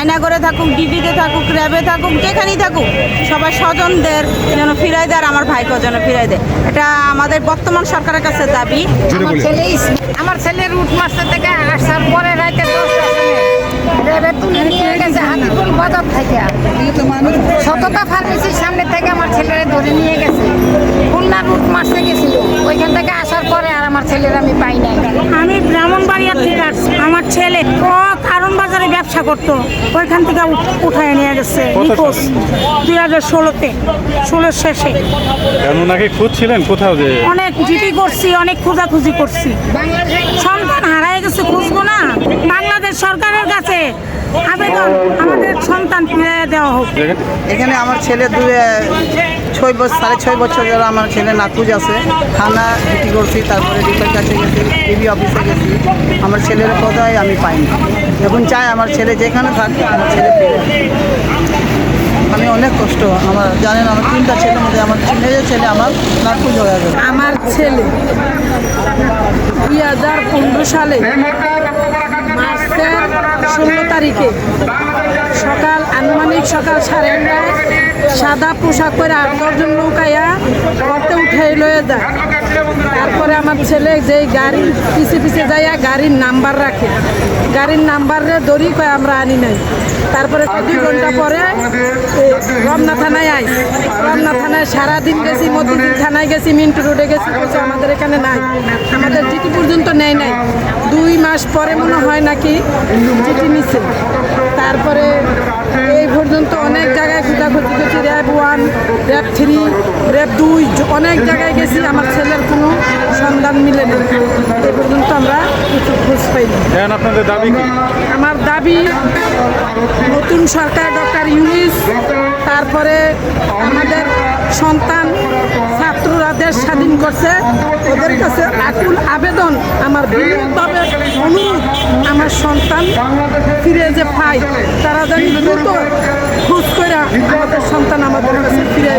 আয়নাগরে থাকুক ডিবিতে থাকুক র্যাবে থাকুক যেখানেই থাকুক সবাই স্বজনদের যেন ফিরাই দেয় আর আমার ভাইকেও যেন ফিরাই দেয়। এটা আমাদের বর্তমান সরকারের কাছে দাবি। আমার ছেলে আমার ছেলে রুট মাস্টার থেকে আসার পরে তুলে নিয়ে গেছে বাজার থেকে। সততা ফার্মেসির সামনে থেকে আমার ছেলেরা ধরে নিয়ে গেছে। খুলনা রুট গেছিল। ওইখান থেকে আসার পরে আর আমার ছেলের আমি পাই নাই। আমি ব্রাহ্মণবাড়িয়া থেকে আমার ছেলে ও ব্যবসা করতো ওইখান থেকে উঠ- উঠায় নিয়ে গেছে নিখোঁজ দুই হাজার ষোলোতে ষোলোর শেষে। ওনাকে খুঁজছিলেন কোথাও যে? অনেক জিটি করছি অনেক খোঁজাখুঁজি করছি। সন্তান হারায় গেছে খুঁজবো না। বাংলাদেশ সরকারের কাছে আবেদন আমাদের সন্তান ফিরে দেওয়া হোক। এখানে আমার ছেলে দুই ছয় বছর সাড়ে ছয় বছর ধরে আমার ছেলে নাকুজ আছে। থানা ডিউটি করছি তারপরে ডিপের কাছে গেছি টিভি অফিসে গেছি। আমার ছেলের কোথায় আমি পাইনি। এখন চাই আমার ছেলে যেখানে থাকে আমার ছেলে ফিরে আমি অনেক কষ্ট আমার জানেন আমার তিনটা ছেলের মধ্যে আমার মেয়ে ছেলে আমার নাকুজ হয়ে গেছে। আমার ছেলে দুই হাজার পনেরো সালে মার্চের তারিখে। সকাল আনুমানিক সকাল সাড়ে নটায় সাদা পোশাক করে আট দশজন নৌকাইয়া ঘরতে উঠে লয়ে যায়। তারপরে আমার ছেলে যেই গাড়ি পিছে পিছে যাইয়া গাড়ির নাম্বার রাখে। গাড়ির নাম্বারে দড়ি কয়, আমরা আনি নাই। তারপরে দুই ঘণ্টা পরে রমনা থানায় আই রমনা থানায় সারাদিন গেছি মধ্যদিন থানায় গেছি, মিন্টু রোডে গেছি আমাদের এখানে নাই। আমাদের চিঠি পর্যন্ত নেয় নাই। দুই মাস পরে মনে হয় নাকি চিঠি নিচ্ছে তারপরে এই পর্যন্ত অনেক জায়গায় খোঁজাখুঁজি গেছি RAB one RAB three RAB দুই অনেক জায়গায় গেছি আমার ছেলের কোনো সন্ধান মিলে না। এ পর্যন্ত আমরা কিছু খোঁজ পাইনি আপনাদের দাবি আমার দাবি নতুন সরকার ডক্টর ইউনিস তারপরে আমাদের সন্তান করছে। ওদের কাছে আকুল আবেদন, আমার বিনিয়োগভাবে অনুরোধ আমার সন্তান ফিরে যে পায়, তারা যেন দ্রুত খোঁজ করে আমাদের সন্তান আমাদের কাছে ফিরে